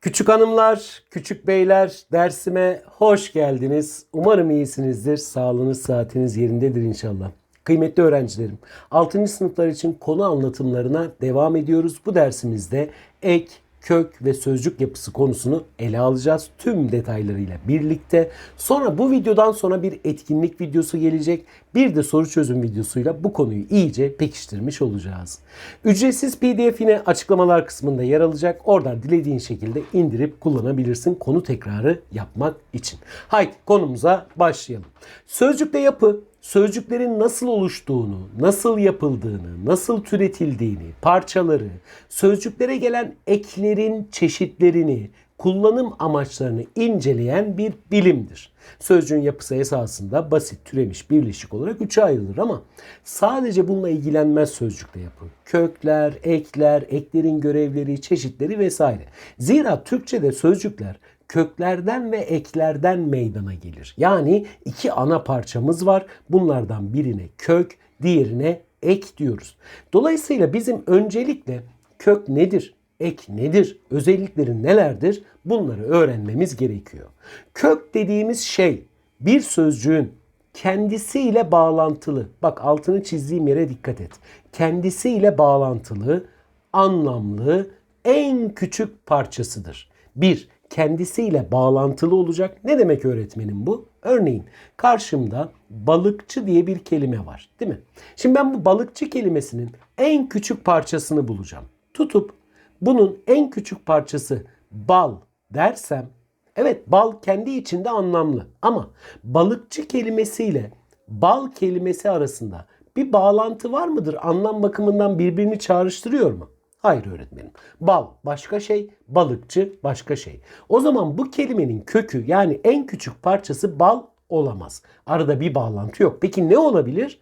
Küçük hanımlar, küçük beyler dersime hoş geldiniz. Umarım iyisinizdir. Sağlığınız, saatiniz yerindedir inşallah. Kıymetli öğrencilerim, 6. sınıflar için konu anlatımlarına devam ediyoruz. Bu dersimizde ek, kök ve sözcük yapısı konusunu ele alacağız. Tüm detaylarıyla birlikte. Sonra bu videodan sonra bir etkinlik videosu gelecek. Bir de soru çözüm videosuyla bu konuyu iyice pekiştirmiş olacağız. Ücretsiz pdf yine açıklamalar kısmında yer alacak. Oradan dilediğin şekilde indirip kullanabilirsin konu tekrarı yapmak için. Haydi konumuza başlayalım. Sözcükte yapı sözcüklerin nasıl oluştuğunu, nasıl yapıldığını, nasıl türetildiğini, parçaları, sözcüklere gelen eklerin çeşitlerini, kullanım amaçlarını inceleyen bir bilimdir. Sözcüğün yapısı esasında basit, türemiş, birleşik olarak üçe ayrılır ama sadece bununla ilgilenmez sözcükte yapı. Kökler, ekler, eklerin görevleri, çeşitleri vesaire. Zira Türkçe'de sözcükler köklerden ve eklerden meydana gelir. Yani iki ana parçamız var. Bunlardan birine kök, diğerine ek diyoruz. Dolayısıyla bizim öncelikle kök nedir? Ek nedir? Özellikleri nelerdir? Bunları öğrenmemiz gerekiyor. Kök dediğimiz şey bir sözcüğün kendisiyle bağlantılı. Bak altını çizdiğim yere dikkat et. Kendisiyle bağlantılı, anlamlı, en küçük parçasıdır. Bir, kendisiyle bağlantılı olacak. Ne demek öğretmenim bu? Örneğin karşımda balıkçı diye bir kelime var değil mi? Şimdi ben bu balıkçı kelimesinin en küçük parçasını bulacağım. Tutup bunun en küçük parçası bal dersem evet bal kendi içinde anlamlı ama balıkçı kelimesiyle bal kelimesi arasında bir bağlantı var mıdır? Anlam bakımından birbirini çağrıştırıyor mu? Hayır öğretmenim. Bal başka şey, balıkçı başka şey. O zaman bu kelimenin kökü yani en küçük parçası bal olamaz. Arada bir bağlantı yok. Peki ne olabilir?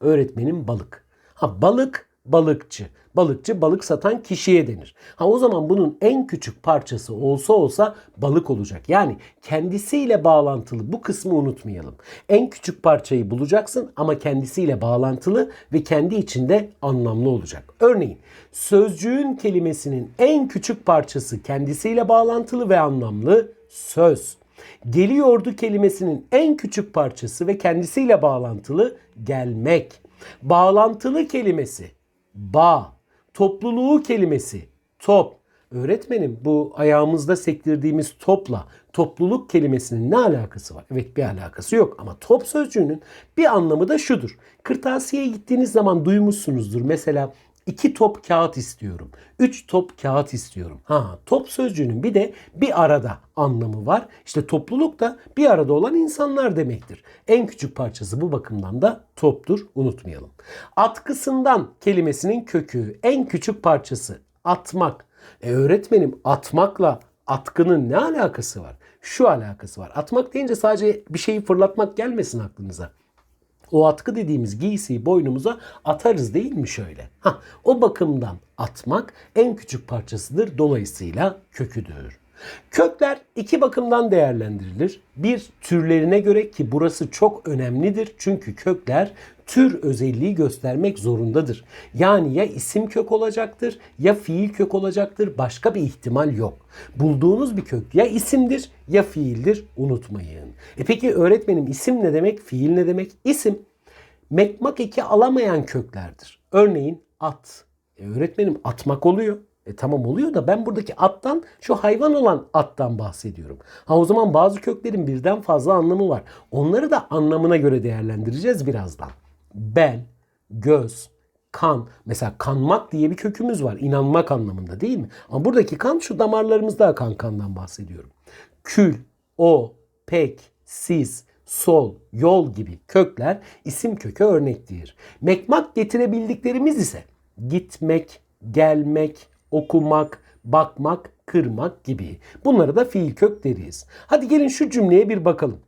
Öğretmenim balık. Ha balık balıkçı. Balıkçı balık satan kişiye denir. Ha o zaman bunun en küçük parçası olsa olsa balık olacak. Yani kendisiyle bağlantılı bu kısmı unutmayalım. En küçük parçayı bulacaksın ama kendisiyle bağlantılı ve kendi içinde anlamlı olacak. Örneğin sözcüğün kelimesinin en küçük parçası kendisiyle bağlantılı ve anlamlı söz. Geliyordu kelimesinin en küçük parçası ve kendisiyle bağlantılı gelmek. Bağlantılı kelimesi bağ. Topluluğu kelimesi top. Öğretmenim bu ayağımızda sektirdiğimiz topla topluluk kelimesinin ne alakası var? Evet bir alakası yok ama top sözcüğünün bir anlamı da şudur. Kırtasiyeye gittiğiniz zaman duymuşsunuzdur. Mesela iki top kağıt istiyorum. Üç top kağıt istiyorum. Ha, top sözcüğünün bir de bir arada anlamı var. İşte topluluk da bir arada olan insanlar demektir. En küçük parçası bu bakımdan da toptur. Unutmayalım. Atkısından kelimesinin kökü en küçük parçası atmak. E öğretmenim atmakla atkının ne alakası var? Şu alakası var. Atmak deyince sadece bir şeyi fırlatmak gelmesin aklınıza. O atkı dediğimiz giysiyi boynumuza atarız değil mi şöyle? Ha, o bakımdan atmak en küçük parçasıdır. Dolayısıyla köküdür. Kökler iki bakımdan değerlendirilir. Bir türlerine göre ki burası çok önemlidir. Çünkü kökler tür özelliği göstermek zorundadır. Yani ya isim kök olacaktır ya fiil kök olacaktır. Başka bir ihtimal yok. Bulduğunuz bir kök ya isimdir ya fiildir unutmayın. E peki öğretmenim isim ne demek? Fiil ne demek? İsim mekmak eki alamayan köklerdir. Örneğin at. E öğretmenim atmak oluyor. E tamam oluyor da ben buradaki attan şu hayvan olan attan bahsediyorum. Ha o zaman bazı köklerin birden fazla anlamı var. Onları da anlamına göre değerlendireceğiz birazdan. Bel, göz, kan. Mesela kanmak diye bir kökümüz var. İnanmak anlamında değil mi? Ama buradaki kan şu damarlarımızda akan kandan bahsediyorum. Kül, o, pek, siz, sol, yol gibi kökler isim köke örnektir. Mekmak getirebildiklerimiz ise gitmek, gelmek, okumak, bakmak, kırmak gibi. Bunlara da fiil kök deriz. Hadi gelin şu cümleye bir bakalım.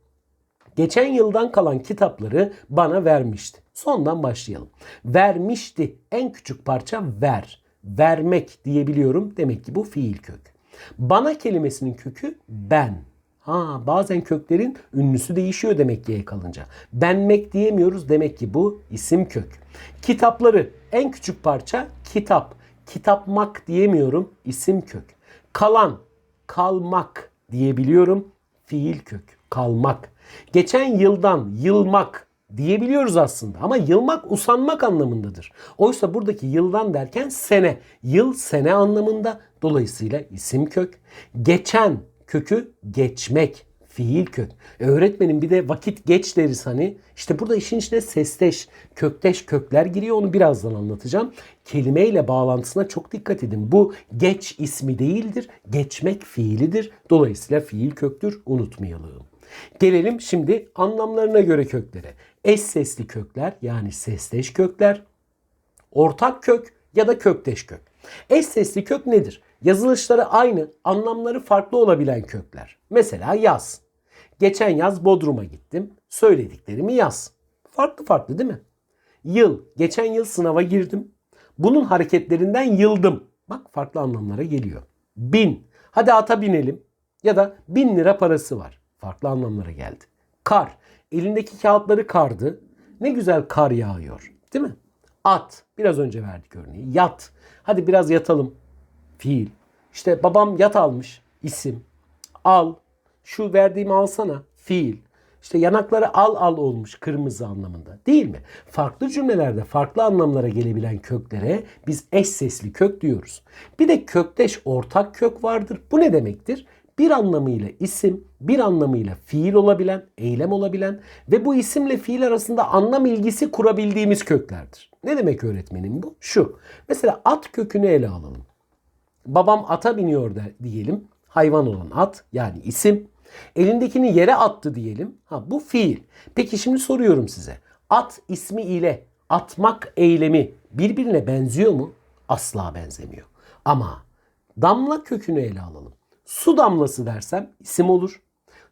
Geçen yıldan kalan kitapları bana vermişti. Sondan başlayalım. Vermişti. En küçük parça ver. Vermek diyebiliyorum. Demek ki bu fiil kök. Bana kelimesinin kökü ben. Ha bazen köklerin ünlüsü değişiyor demek ki kalınca. Benmek diyemiyoruz demek ki bu isim kök. Kitapları en küçük parça kitap. Kitapmak diyemiyorum isim kök. Kalan, kalmak diyebiliyorum. Fiil kök, kalmak. Geçen yıldan yılmak diyebiliyoruz aslında ama yılmak usanmak anlamındadır. Oysa buradaki yıldan derken sene, yıl sene anlamında dolayısıyla isim kök. Geçen kökü geçmek, fiil kök. E, öğretmenim bir de vakit geç deriz hani. İşte burada işin içine sesteş, kökteş kökler giriyor onu birazdan anlatacağım. Kelimeyle bağlantısına çok dikkat edin. Bu geç ismi değildir, geçmek fiilidir. Dolayısıyla fiil köktür unutmayalım. Gelelim şimdi anlamlarına göre köklere. Eş sesli kökler yani sesteş kökler, ortak kök ya da kökteş kök. Eş sesli kök nedir? Yazılışları aynı, anlamları farklı olabilen kökler. Mesela yaz. Geçen yaz Bodrum'a gittim. Söylediklerimi yaz. Farklı farklı değil mi? Yıl. Geçen yıl sınava girdim. Bunun hareketlerinden yıldım. Bak farklı anlamlara geliyor. Bin. Hadi ata binelim. Ya da bin lira parası var. Farklı anlamlara geldi. Kar. Elindeki kağıtları kardı. Ne güzel kar yağıyor. Değil mi? At. Biraz önce verdik örneği. Yat. Hadi biraz yatalım. Fiil. İşte babam yat almış. isim. Al. Şu verdiğimi alsana. Fiil. İşte yanakları al al olmuş kırmızı anlamında. Değil mi? Farklı cümlelerde farklı anlamlara gelebilen köklere biz eş sesli kök diyoruz. Bir de kökteş ortak kök vardır. Bu ne demektir? Bir anlamıyla isim, bir anlamıyla fiil olabilen, eylem olabilen ve bu isimle fiil arasında anlam ilgisi kurabildiğimiz köklerdir. Ne demek öğretmenim bu? Şu. Mesela at kökünü ele alalım. Babam ata biniyor da diyelim. Hayvan olan at yani isim. Elindekini yere attı diyelim. Ha bu fiil. Peki şimdi soruyorum size. At ismi ile atmak eylemi birbirine benziyor mu? Asla benzemiyor. Ama damla kökünü ele alalım. Su damlası dersem isim olur.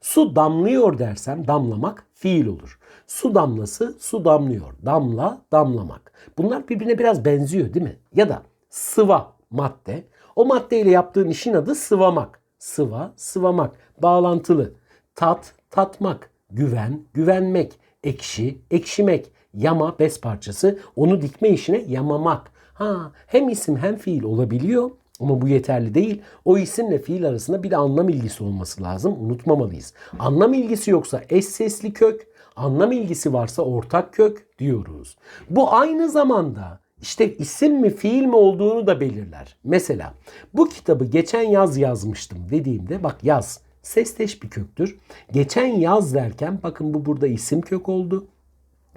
Su damlıyor dersem damlamak fiil olur. Su damlası su damlıyor. Damla damlamak. Bunlar birbirine biraz benziyor değil mi? Ya da sıva madde. O maddeyle yaptığın işin adı sıvamak. Sıva, sıvamak. Bağlantılı. Tat, tatmak. Güven, güvenmek. Ekşi, ekşimek. Yama, bez parçası. Onu dikme işine yamamak. Ha, hem isim hem fiil olabiliyor. Ama bu yeterli değil. O isimle fiil arasında bir de anlam ilgisi olması lazım. Unutmamalıyız. Anlam ilgisi yoksa eş sesli kök, anlam ilgisi varsa ortak kök diyoruz. Bu aynı zamanda işte isim mi fiil mi olduğunu da belirler. Mesela bu kitabı geçen yaz yazmıştım dediğimde bak yaz sesteş bir köktür. Geçen yaz derken bakın bu burada isim kök oldu.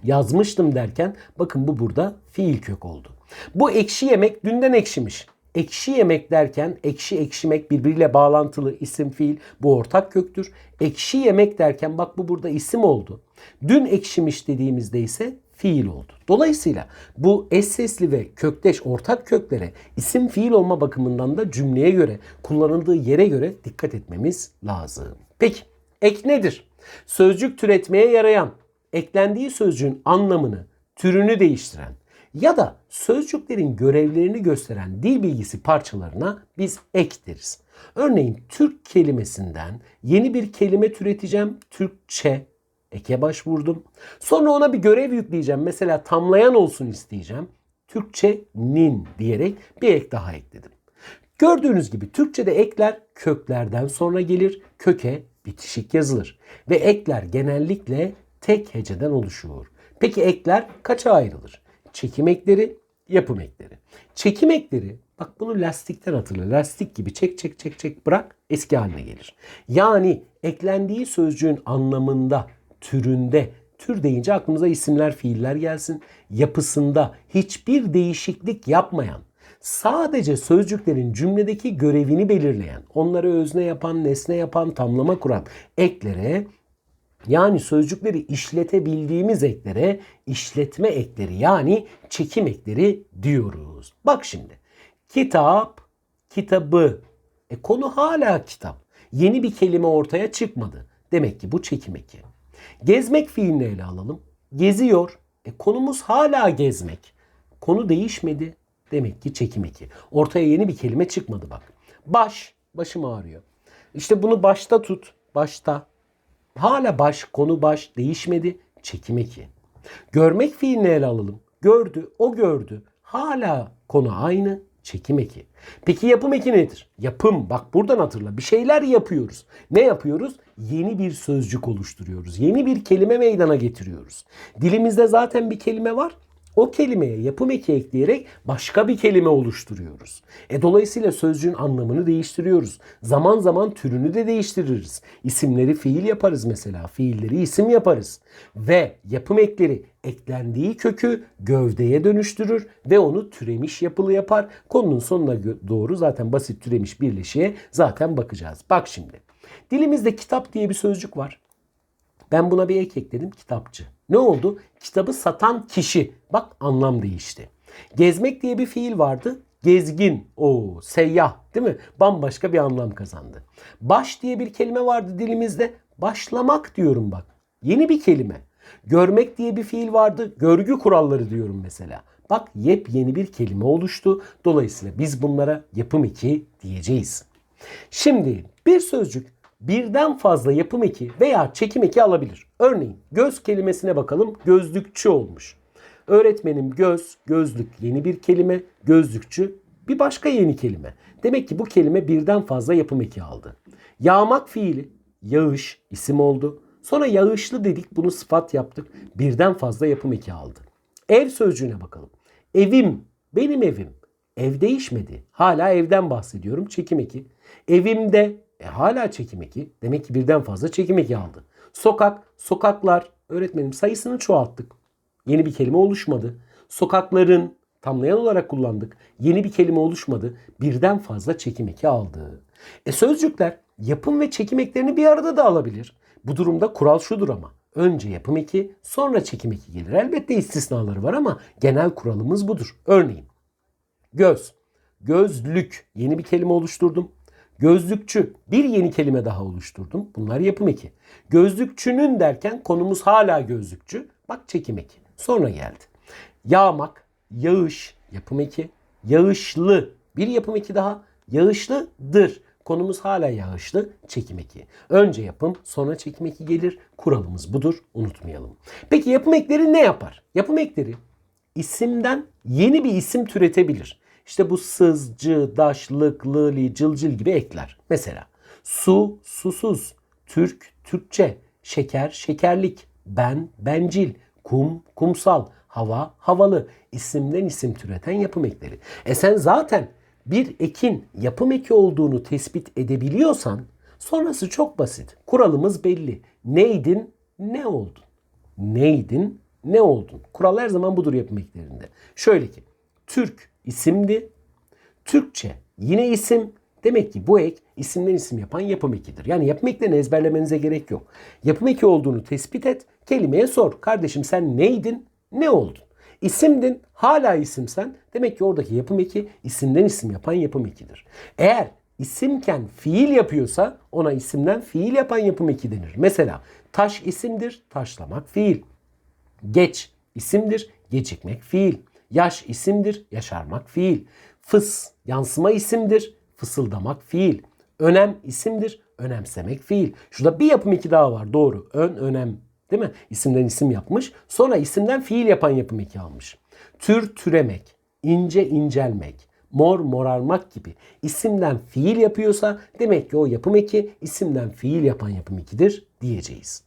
Yazmıştım derken bakın bu burada fiil kök oldu. Bu ekşi yemek dünden ekşimiş. Ekşi yemek derken ekşi ekşimek birbiriyle bağlantılı isim fiil bu ortak köktür. Ekşi yemek derken bak bu burada isim oldu. Dün ekşimiş dediğimizde ise fiil oldu. Dolayısıyla bu eş sesli ve kökteş ortak köklere isim fiil olma bakımından da cümleye göre kullanıldığı yere göre dikkat etmemiz lazım. Peki ek nedir? Sözcük türetmeye yarayan, eklendiği sözcüğün anlamını, türünü değiştiren ya da sözcüklerin görevlerini gösteren dil bilgisi parçalarına biz ek deriz. Örneğin Türk kelimesinden yeni bir kelime türeteceğim. Türkçe eke başvurdum. Sonra ona bir görev yükleyeceğim. Mesela tamlayan olsun isteyeceğim. Türkçe'nin diyerek bir ek daha ekledim. Gördüğünüz gibi Türkçe'de ekler köklerden sonra gelir. Köke bitişik yazılır. Ve ekler genellikle tek heceden oluşur. Peki ekler kaça ayrılır? Çekim ekleri, yapım ekleri. Çekim ekleri bak bunu lastikten hatırla. Lastik gibi çek çek çek çek bırak eski haline gelir. Yani eklendiği sözcüğün anlamında, türünde, tür deyince aklımıza isimler, fiiller gelsin. Yapısında hiçbir değişiklik yapmayan, sadece sözcüklerin cümledeki görevini belirleyen, onları özne yapan, nesne yapan, tamlama kuran eklere yani sözcükleri işletebildiğimiz eklere işletme ekleri yani çekim ekleri diyoruz. Bak şimdi. Kitap, kitabı. E konu hala kitap. Yeni bir kelime ortaya çıkmadı. Demek ki bu çekim eki. Gezmek fiilini ele alalım. Geziyor. E konumuz hala gezmek. Konu değişmedi. Demek ki çekim eki. Ortaya yeni bir kelime çıkmadı bak. Baş, başım ağrıyor. İşte bunu başta tut. Başta. Hala baş, konu baş değişmedi. Çekim eki. Görmek fiilini ele alalım. Gördü, o gördü. Hala konu aynı. Çekim eki. Peki yapım eki nedir? Yapım. Bak buradan hatırla. Bir şeyler yapıyoruz. Ne yapıyoruz? Yeni bir sözcük oluşturuyoruz. Yeni bir kelime meydana getiriyoruz. Dilimizde zaten bir kelime var. O kelimeye yapım eki ekleyerek başka bir kelime oluşturuyoruz. E dolayısıyla sözcüğün anlamını değiştiriyoruz. Zaman zaman türünü de değiştiririz. İsimleri fiil yaparız mesela. Fiilleri isim yaparız. Ve yapım ekleri eklendiği kökü gövdeye dönüştürür ve onu türemiş yapılı yapar. Konunun sonuna doğru zaten basit türemiş birleşiğe zaten bakacağız. Bak şimdi. Dilimizde kitap diye bir sözcük var. Ben buna bir ek ekledim kitapçı. Ne oldu? Kitabı satan kişi. Bak anlam değişti. Gezmek diye bir fiil vardı. Gezgin, o seyyah değil mi? Bambaşka bir anlam kazandı. Baş diye bir kelime vardı dilimizde. Başlamak diyorum bak. Yeni bir kelime. Görmek diye bir fiil vardı. Görgü kuralları diyorum mesela. Bak yepyeni bir kelime oluştu. Dolayısıyla biz bunlara yapım eki diyeceğiz. Şimdi bir sözcük birden fazla yapım eki veya çekim eki alabilir. Örneğin göz kelimesine bakalım gözlükçü olmuş. Öğretmenim göz, gözlük yeni bir kelime, gözlükçü bir başka yeni kelime. Demek ki bu kelime birden fazla yapım eki aldı. Yağmak fiili, yağış isim oldu. Sonra yağışlı dedik bunu sıfat yaptık. Birden fazla yapım eki aldı. Ev sözcüğüne bakalım. Evim, benim evim. Ev değişmedi. Hala evden bahsediyorum. Çekim eki. Evimde e, hala çekim eki. Demek ki birden fazla çekim eki aldı. Sokak, sokaklar. Öğretmenim sayısını çoğalttık. Yeni bir kelime oluşmadı. Sokakların tamlayan olarak kullandık. Yeni bir kelime oluşmadı. Birden fazla çekim eki aldı. E sözcükler yapım ve çekim eklerini bir arada da alabilir. Bu durumda kural şudur ama. Önce yapım eki, sonra çekim eki gelir. Elbette istisnaları var ama genel kuralımız budur. Örneğin göz, gözlük yeni bir kelime oluşturdum. Gözlükçü bir yeni kelime daha oluşturdum. Bunlar yapım eki. Gözlükçünün derken konumuz hala gözlükçü. Bak çekim eki. Sonra geldi. Yağmak, yağış yapım eki. Yağışlı bir yapım eki daha. Yağışlıdır. Konumuz hala yağışlı çekim eki. Önce yapım sonra çekim eki gelir. Kuralımız budur unutmayalım. Peki yapım ekleri ne yapar? Yapım ekleri isimden yeni bir isim türetebilir. İşte bu sız, cı, daş, lık, lı, li, cılcıl gibi ekler. Mesela su, susuz, Türk, Türkçe, şeker, şekerlik, ben, bencil, kum, kumsal, hava, havalı. isimden isim türeten yapım ekleri. E sen zaten bir ekin yapım eki olduğunu tespit edebiliyorsan sonrası çok basit. Kuralımız belli. Neydin, ne oldun? Neydin, ne oldun? Kural her zaman budur yapım eklerinde. Şöyle ki Türk isimdi. Türkçe yine isim. Demek ki bu ek isimden isim yapan yapım ekidir. Yani yapım eklerini ezberlemenize gerek yok. Yapım eki olduğunu tespit et. Kelimeye sor. Kardeşim sen neydin? Ne oldun? İsimdin, hala isimsen demek ki oradaki yapım eki isimden isim yapan yapım ekidir. Eğer isimken fiil yapıyorsa ona isimden fiil yapan yapım eki denir. Mesela taş isimdir, taşlamak fiil. Geç isimdir, gecikmek fiil. Yaş isimdir, yaşarmak fiil. Fıs yansıma isimdir, fısıldamak fiil. Önem isimdir, önemsemek fiil. Şurada bir yapım iki daha var doğru. Ön, önem değil mi? İsimden isim yapmış. Sonra isimden fiil yapan yapım iki almış. Tür, türemek, ince, incelmek, mor, morarmak gibi isimden fiil yapıyorsa demek ki o yapım eki isimden fiil yapan yapım ekidir diyeceğiz.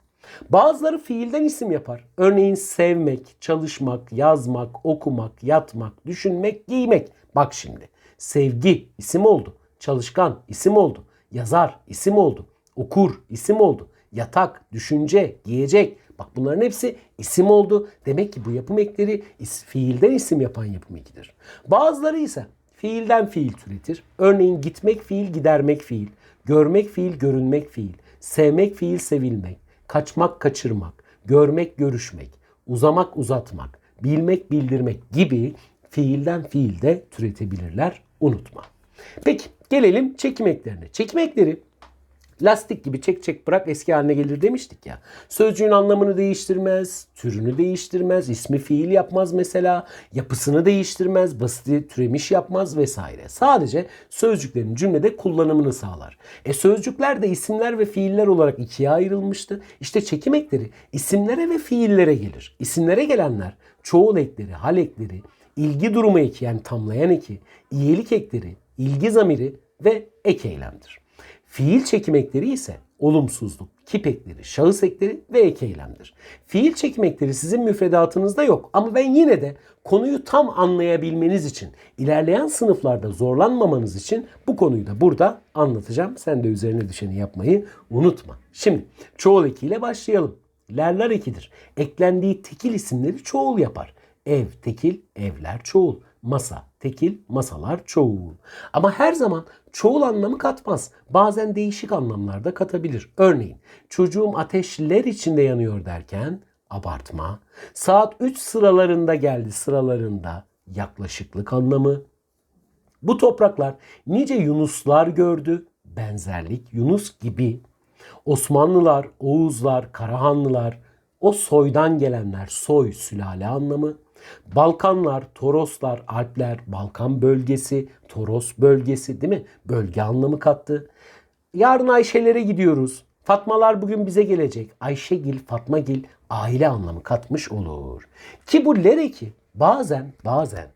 Bazıları fiilden isim yapar. Örneğin sevmek, çalışmak, yazmak, okumak, yatmak, düşünmek, giymek. Bak şimdi. Sevgi isim oldu. Çalışkan isim oldu. Yazar isim oldu. Okur isim oldu. Yatak, düşünce, giyecek. Bak bunların hepsi isim oldu. Demek ki bu yapım ekleri is- fiilden isim yapan yapım ekidir. Bazıları ise fiilden fiil türetir. Örneğin gitmek fiil, gidermek fiil. Görmek fiil, görünmek fiil. Sevmek fiil, sevilmek. Kaçmak, kaçırmak. Görmek, görüşmek. Uzamak, uzatmak. Bilmek, bildirmek gibi fiilden fiilde türetebilirler. Unutma. Peki gelelim çekim eklerine. Çekim ekleri lastik gibi çek çek bırak eski haline gelir demiştik ya. Sözcüğün anlamını değiştirmez, türünü değiştirmez, ismi fiil yapmaz mesela, yapısını değiştirmez, basiti türemiş yapmaz vesaire. Sadece sözcüklerin cümlede kullanımını sağlar. E sözcükler de isimler ve fiiller olarak ikiye ayrılmıştı. İşte çekim ekleri isimlere ve fiillere gelir. İsimlere gelenler çoğul ekleri, hal ekleri, ilgi durumu eki yani tamlayan eki, iyilik ekleri, ilgi zamiri ve ek eylemdir. Fiil çekim ekleri ise olumsuzluk, kip ekleri, şahıs ekleri ve ek eylemdir. Fiil çekim ekleri sizin müfredatınızda yok ama ben yine de konuyu tam anlayabilmeniz için, ilerleyen sınıflarda zorlanmamanız için bu konuyu da burada anlatacağım. Sen de üzerine düşeni yapmayı unutma. Şimdi çoğul ekiyle başlayalım. Lerler ekidir. Eklendiği tekil isimleri çoğul yapar. Ev, tekil, evler çoğul. Masa, tekil, masalar çoğul. Ama her zaman çoğul anlamı katmaz. Bazen değişik anlamlarda katabilir. Örneğin çocuğum ateşler içinde yanıyor derken abartma. Saat 3 sıralarında geldi sıralarında yaklaşıklık anlamı. Bu topraklar nice Yunuslar gördü. Benzerlik Yunus gibi. Osmanlılar, Oğuzlar, Karahanlılar, o soydan gelenler, soy, sülale anlamı. Balkanlar, Toroslar, Alpler, Balkan bölgesi, Toros bölgesi değil mi? Bölge anlamı kattı. Yarın Ayşelere gidiyoruz. Fatmalar bugün bize gelecek. Ayşegil, Fatmagil aile anlamı katmış olur. Ki bu lereki bazen bazen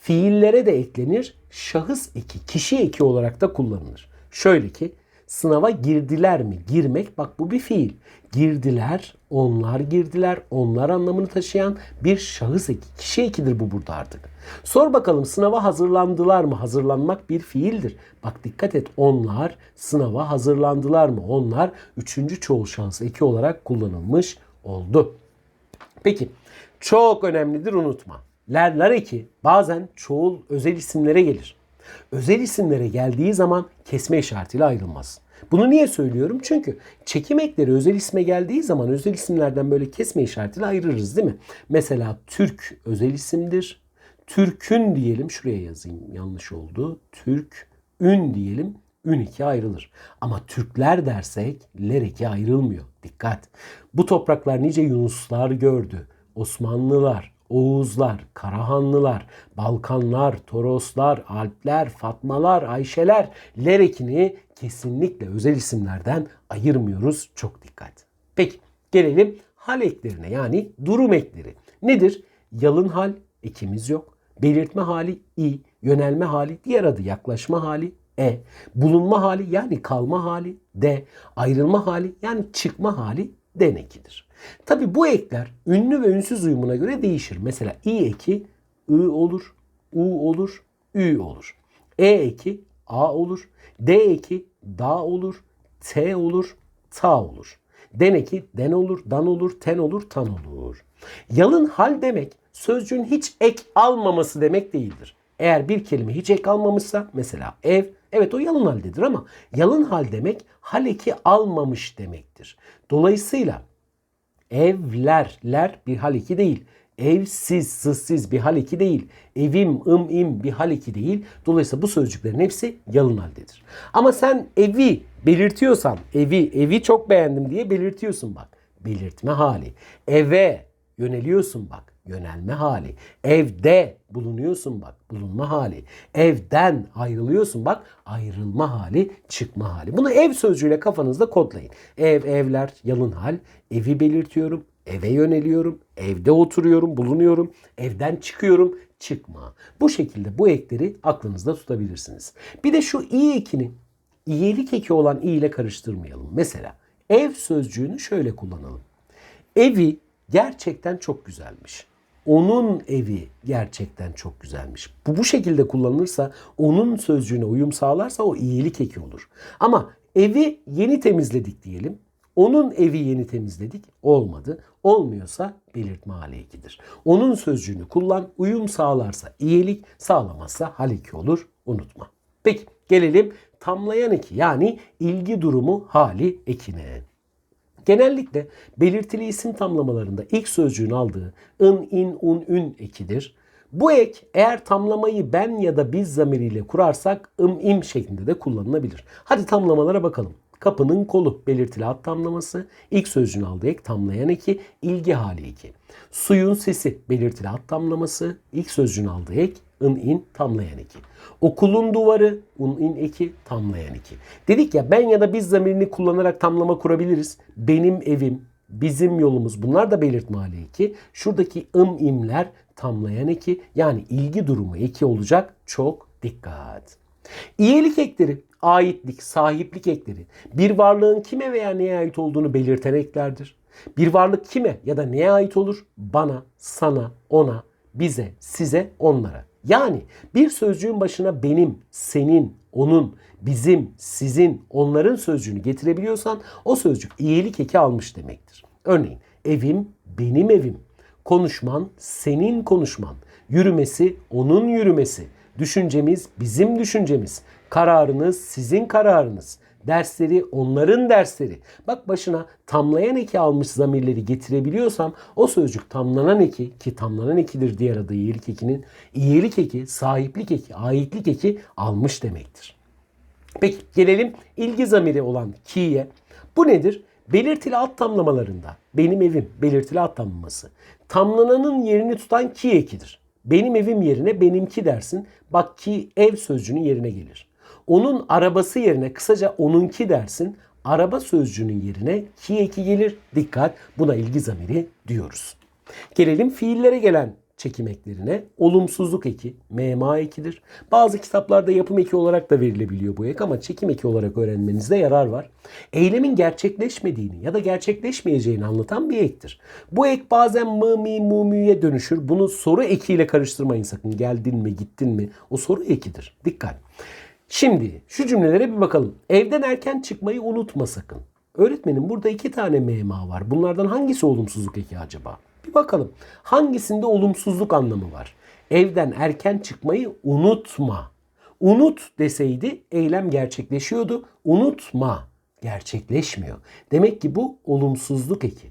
fiillere de eklenir. Şahıs eki, kişi eki olarak da kullanılır. Şöyle ki sınava girdiler mi? Girmek bak bu bir fiil. Girdiler, onlar girdiler, onlar anlamını taşıyan bir şahıs eki, kişi ekidir bu burada artık. Sor bakalım sınava hazırlandılar mı? Hazırlanmak bir fiildir. Bak dikkat et onlar sınava hazırlandılar mı? Onlar üçüncü çoğul şahıs eki olarak kullanılmış oldu. Peki çok önemlidir unutma. Lerler eki bazen çoğul özel isimlere gelir. Özel isimlere geldiği zaman kesme işaretiyle ayrılmaz. Bunu niye söylüyorum? Çünkü çekim ekleri özel isme geldiği zaman özel isimlerden böyle kesme işaretiyle ayırırız değil mi? Mesela Türk özel isimdir. Türk'ün diyelim şuraya yazayım yanlış oldu. Türk ün diyelim ün iki ayrılır. Ama Türkler dersek ler iki ayrılmıyor. Dikkat. Bu topraklar nice Yunuslar gördü. Osmanlılar, Oğuzlar, Karahanlılar, Balkanlar, Toroslar, Alpler, Fatmalar, Ayşeler, ler ekini kesinlikle özel isimlerden ayırmıyoruz. Çok dikkat. Peki gelelim hal eklerine yani durum ekleri. Nedir? Yalın hal ekimiz yok. Belirtme hali i, yönelme hali diğer adı yaklaşma hali e, bulunma hali yani kalma hali d, ayrılma hali yani çıkma hali den ekidir. Tabi bu ekler ünlü ve ünsüz uyumuna göre değişir. Mesela i eki ı olur, u olur, ü olur. E eki a olur, d eki da olur, t olur, ta olur. Den eki den olur, dan olur, ten olur, tan olur. Yalın hal demek sözcüğün hiç ek almaması demek değildir. Eğer bir kelime hiç ek almamışsa mesela ev evet o yalın haldedir ama yalın hal demek hal eki almamış demektir. Dolayısıyla evler ler bir hal eki değil. Evsiz, sızsız bir hal eki değil. Evim, ım, im bir hal eki değil. Dolayısıyla bu sözcüklerin hepsi yalın haldedir. Ama sen evi belirtiyorsan, evi, evi çok beğendim diye belirtiyorsun bak. Belirtme hali. Eve yöneliyorsun bak yönelme hali. Evde bulunuyorsun bak bulunma hali. Evden ayrılıyorsun bak ayrılma hali, çıkma hali. Bunu ev sözcüğüyle kafanızda kodlayın. Ev, evler, yalın hal. Evi belirtiyorum, eve yöneliyorum, evde oturuyorum, bulunuyorum, evden çıkıyorum, çıkma. Bu şekilde bu ekleri aklınızda tutabilirsiniz. Bir de şu i ekini iyilik eki olan i ile karıştırmayalım. Mesela ev sözcüğünü şöyle kullanalım. Evi gerçekten çok güzelmiş. Onun evi gerçekten çok güzelmiş. Bu bu şekilde kullanılırsa, onun sözcüğüne uyum sağlarsa o iyilik eki olur. Ama evi yeni temizledik diyelim. Onun evi yeni temizledik. Olmadı. Olmuyorsa belirtme hali ekidir. Onun sözcüğünü kullan. Uyum sağlarsa iyilik, sağlamazsa hal eki olur. Unutma. Peki gelelim tamlayan eki yani ilgi durumu hali ekine. Genellikle belirtili isim tamlamalarında ilk sözcüğün aldığı ın, in, un, ün ekidir. Bu ek eğer tamlamayı ben ya da biz zamiriyle kurarsak ım, im şeklinde de kullanılabilir. Hadi tamlamalara bakalım. Kapının kolu belirtili ad tamlaması, ilk sözcüğün aldığı ek tamlayan eki, ilgi hali eki. Suyun sesi belirtili ad tamlaması, ilk sözcüğün aldığı ek, ın in tamlayan eki. Okulun duvarı un in eki tamlayan eki. Dedik ya ben ya da biz zamirini kullanarak tamlama kurabiliriz. Benim evim, bizim yolumuz bunlar da belirtme hali eki. Şuradaki ım imler tamlayan eki yani ilgi durumu eki olacak. Çok dikkat. İyilik ekleri, aitlik, sahiplik ekleri bir varlığın kime veya neye ait olduğunu belirten eklerdir. Bir varlık kime ya da neye ait olur? Bana, sana, ona, bize, size, onlara. Yani bir sözcüğün başına benim, senin, onun, bizim, sizin, onların sözcüğünü getirebiliyorsan o sözcük iyilik eki almış demektir. Örneğin evim benim evim. Konuşman senin konuşman. Yürümesi onun yürümesi. Düşüncemiz bizim düşüncemiz. Kararınız sizin kararınız. Dersleri onların dersleri. Bak başına tamlayan eki almış zamirleri getirebiliyorsam o sözcük tamlanan eki ki tamlanan ekidir diğer adı iyilik ekinin. iyilik eki, sahiplik eki, aitlik eki almış demektir. Peki gelelim ilgi zamiri olan ki'ye. Bu nedir? Belirtili alt tamlamalarında benim evim belirtili alt tamlaması. Tamlananın yerini tutan ki ekidir. Benim evim yerine benimki dersin. Bak ki ev sözcüğünün yerine gelir. Onun arabası yerine kısaca onunki dersin. Araba sözcüğünün yerine ki eki gelir. Dikkat buna ilgi zamiri diyoruz. Gelelim fiillere gelen çekim eklerine. Olumsuzluk eki, mema ekidir. Bazı kitaplarda yapım eki olarak da verilebiliyor bu ek ama çekim eki olarak öğrenmenizde yarar var. Eylemin gerçekleşmediğini ya da gerçekleşmeyeceğini anlatan bir ektir. Bu ek bazen mı, mi, mu, mü'ye dönüşür. Bunu soru ekiyle karıştırmayın sakın. Geldin mi, gittin mi? O soru ekidir. Dikkat. Şimdi şu cümlelere bir bakalım. Evden erken çıkmayı unutma sakın. Öğretmenim burada iki tane mema var. Bunlardan hangisi olumsuzluk eki acaba? Bir bakalım. Hangisinde olumsuzluk anlamı var? Evden erken çıkmayı unutma. Unut deseydi eylem gerçekleşiyordu. Unutma gerçekleşmiyor. Demek ki bu olumsuzluk eki.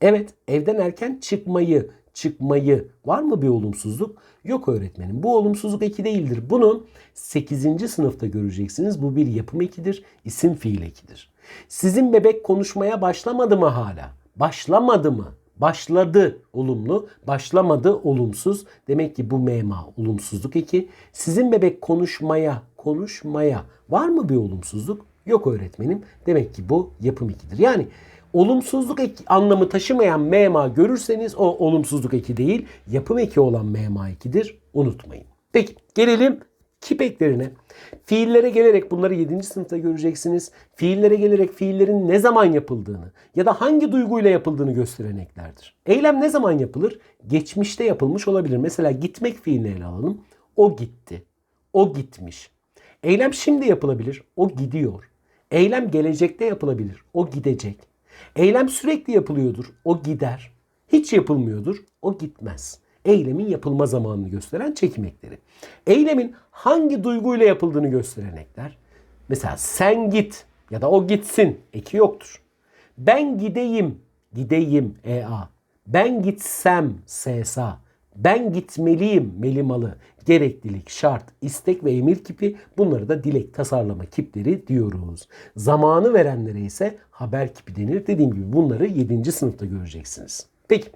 Evet, evden erken çıkmayı, çıkmayı var mı bir olumsuzluk? Yok öğretmenim. Bu olumsuzluk eki değildir. Bunu 8. sınıfta göreceksiniz. Bu bir yapım ekidir, isim fiil ekidir. Sizin bebek konuşmaya başlamadı mı hala? Başlamadı mı? Başladı olumlu, başlamadı olumsuz. Demek ki bu mema olumsuzluk eki. Sizin bebek konuşmaya, konuşmaya var mı bir olumsuzluk? Yok öğretmenim. Demek ki bu yapım ekidir. Yani olumsuzluk eki anlamı taşımayan mema görürseniz o olumsuzluk eki değil, yapım eki olan mema ekidir. Unutmayın. Peki gelelim kip eklerine. Fiillere gelerek bunları 7. sınıfta göreceksiniz. Fiillere gelerek fiillerin ne zaman yapıldığını ya da hangi duyguyla yapıldığını gösteren eklerdir. Eylem ne zaman yapılır? Geçmişte yapılmış olabilir. Mesela gitmek fiilini ele alalım. O gitti. O gitmiş. Eylem şimdi yapılabilir. O gidiyor. Eylem gelecekte yapılabilir. O gidecek. Eylem sürekli yapılıyordur. O gider. Hiç yapılmıyordur. O gitmez. Eylemin yapılma zamanını gösteren çekim ekleri. Eylemin hangi duyguyla yapıldığını gösteren ekler. Mesela sen git ya da o gitsin eki yoktur. Ben gideyim, gideyim ea. Ben gitsem sesa. Ben gitmeliyim melimalı. Gereklilik, şart, istek ve emir kipi bunları da dilek tasarlama kipleri diyoruz. Zamanı verenlere ise haber kipi denir. Dediğim gibi bunları 7. sınıfta göreceksiniz. Peki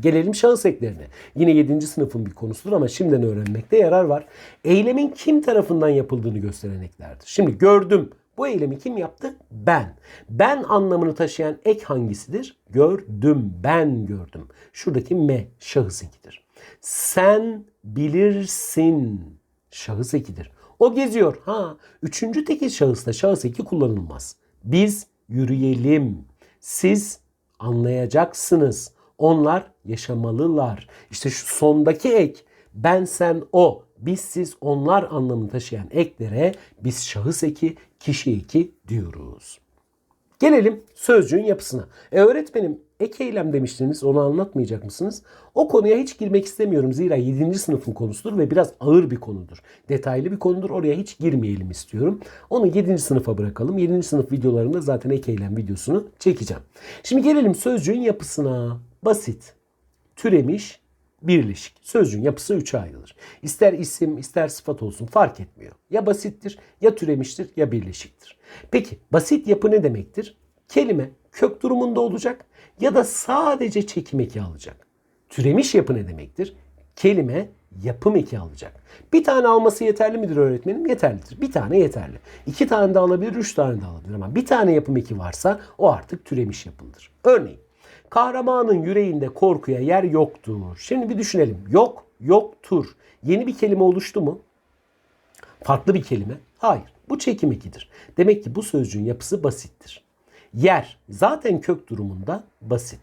Gelelim şahıs eklerine. Yine 7. sınıfın bir konusudur ama şimdiden öğrenmekte yarar var. Eylemin kim tarafından yapıldığını gösteren eklerdir. Şimdi gördüm. Bu eylemi kim yaptı? Ben. Ben anlamını taşıyan ek hangisidir? Gördüm, ben gördüm. Şuradaki me şahıs ekidir. Sen bilirsin şahıs ekidir. O geziyor. Ha, üçüncü tekil şahısta şahıs eki kullanılmaz. Biz yürüyelim. Siz anlayacaksınız. Onlar yaşamalılar. İşte şu sondaki ek ben sen o biz siz onlar anlamını taşıyan eklere biz şahıs eki kişi eki diyoruz. Gelelim sözcüğün yapısına. E öğretmenim ek eylem demiştiniz onu anlatmayacak mısınız? O konuya hiç girmek istemiyorum. Zira 7. sınıfın konusudur ve biraz ağır bir konudur. Detaylı bir konudur. Oraya hiç girmeyelim istiyorum. Onu 7. sınıfa bırakalım. 7. sınıf videolarında zaten ek eylem videosunu çekeceğim. Şimdi gelelim sözcüğün yapısına. Basit, türemiş, birleşik. Sözcüğün yapısı üçe ayrılır. İster isim ister sıfat olsun fark etmiyor. Ya basittir, ya türemiştir, ya birleşiktir. Peki basit yapı ne demektir? Kelime kök durumunda olacak ya da sadece çekim eki alacak. Türemiş yapı ne demektir? Kelime yapım eki alacak. Bir tane alması yeterli midir öğretmenim? Yeterlidir. Bir tane yeterli. İki tane de alabilir, üç tane de alabilir ama bir tane yapım eki varsa o artık türemiş yapıldır. Örneğin Kahramanın yüreğinde korkuya yer yoktur. Şimdi bir düşünelim. Yok, yoktur. Yeni bir kelime oluştu mu? Farklı bir kelime? Hayır. Bu çekim ekidir. Demek ki bu sözcüğün yapısı basittir. Yer zaten kök durumunda basit.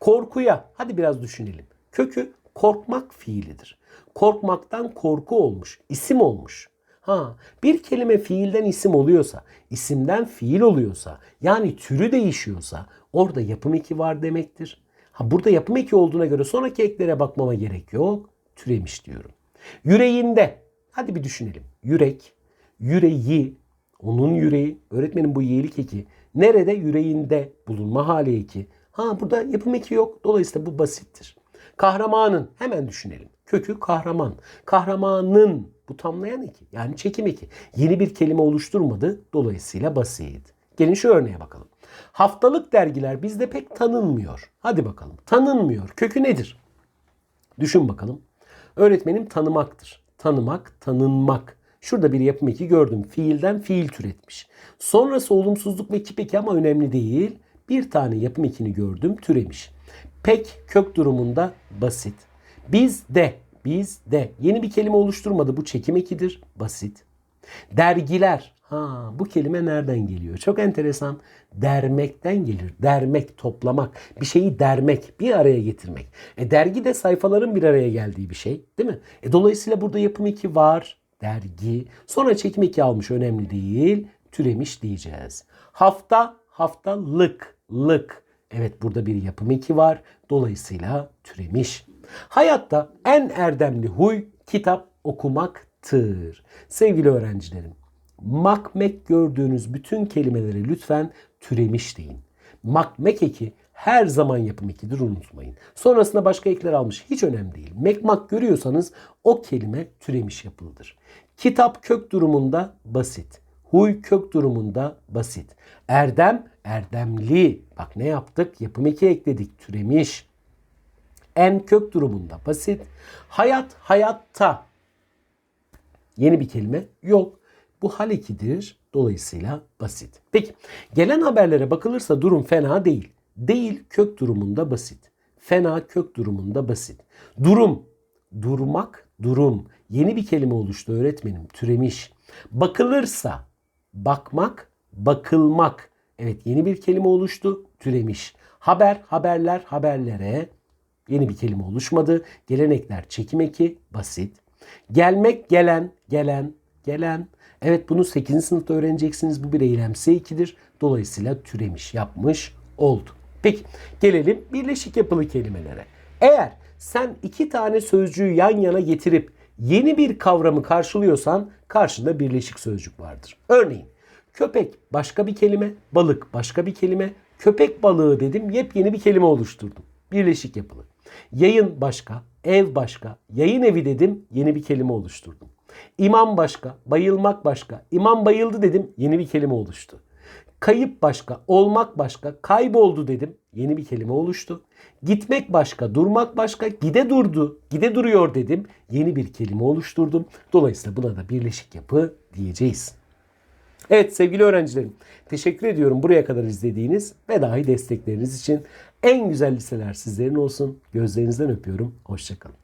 Korkuya hadi biraz düşünelim. Kökü korkmak fiilidir. Korkmaktan korku olmuş, isim olmuş. Ha, bir kelime fiilden isim oluyorsa, isimden fiil oluyorsa, yani türü değişiyorsa orada yapım eki var demektir. Ha burada yapım eki olduğuna göre sonraki eklere bakmama gerek yok. Türemiş diyorum. Yüreğinde. Hadi bir düşünelim. Yürek, yüreği, onun yüreği, öğretmenin bu yeğlik eki. Nerede? Yüreğinde bulunma hali eki. Ha burada yapım eki yok. Dolayısıyla bu basittir. Kahramanın hemen düşünelim. Kökü kahraman. Kahramanın bu tamlayan eki yani çekim eki. Yeni bir kelime oluşturmadı. Dolayısıyla basit. Gelin şu örneğe bakalım. Haftalık dergiler bizde pek tanınmıyor. Hadi bakalım. Tanınmıyor. Kökü nedir? Düşün bakalım. Öğretmenim tanımaktır. Tanımak, tanınmak. Şurada bir yapım eki gördüm. Fiilden fiil türetmiş. Sonrası olumsuzluk ve kip eki ama önemli değil. Bir tane yapım ekini gördüm türemiş. Pek kök durumunda basit. Biz de, biz de. Yeni bir kelime oluşturmadı. Bu çekim ekidir. Basit. Dergiler. Ha, bu kelime nereden geliyor? Çok enteresan. Dermekten gelir. Dermek, toplamak. Bir şeyi dermek, bir araya getirmek. E dergi de sayfaların bir araya geldiği bir şey, değil mi? E dolayısıyla burada yapım eki var. Dergi. Sonra çekim eki almış önemli değil. Türemiş diyeceğiz. Hafta, haftalık, lık. Evet burada bir yapım eki var. Dolayısıyla türemiş. Hayatta en erdemli huy kitap okumaktır. Sevgili öğrencilerim, makmek gördüğünüz bütün kelimeleri lütfen türemiş deyin. Makmek eki her zaman yapım ekidir unutmayın. Sonrasında başka ekler almış hiç önemli değil. Mekmak görüyorsanız o kelime türemiş yapılıdır. Kitap kök durumunda basit. Huy kök durumunda basit. Erdem erdemli. Bak ne yaptık? Yapım eki ekledik. Türemiş. En kök durumunda basit. Hayat hayatta. Yeni bir kelime yok. Bu hal ekidir. Dolayısıyla basit. Peki gelen haberlere bakılırsa durum fena değil. Değil kök durumunda basit. Fena kök durumunda basit. Durum, durmak, durum. Yeni bir kelime oluştu öğretmenim. Türemiş. Bakılırsa, bakmak, bakılmak. Evet yeni bir kelime oluştu. Türemiş. Haber, haberler, haberlere. Yeni bir kelime oluşmadı. Gelenekler çekim eki basit. Gelmek gelen, gelen, gelen. Evet bunu 8. sınıfta öğreneceksiniz. Bu bir eylemsi ekidir. Dolayısıyla türemiş yapmış oldu. Peki gelelim birleşik yapılı kelimelere. Eğer sen iki tane sözcüğü yan yana getirip yeni bir kavramı karşılıyorsan karşında birleşik sözcük vardır. Örneğin köpek başka bir kelime, balık başka bir kelime, köpek balığı dedim yepyeni bir kelime oluşturdum. Birleşik yapılı. Yayın başka, ev başka, yayın evi dedim yeni bir kelime oluşturdum. İmam başka, bayılmak başka, imam bayıldı dedim yeni bir kelime oluştu. Kayıp başka, olmak başka, kayboldu dedim yeni bir kelime oluştu. Gitmek başka, durmak başka, gide durdu, gide duruyor dedim yeni bir kelime oluşturdum. Dolayısıyla buna da birleşik yapı diyeceğiz. Evet sevgili öğrencilerim teşekkür ediyorum buraya kadar izlediğiniz ve dahi destekleriniz için. En güzel liseler sizlerin olsun. Gözlerinizden öpüyorum. Hoşçakalın.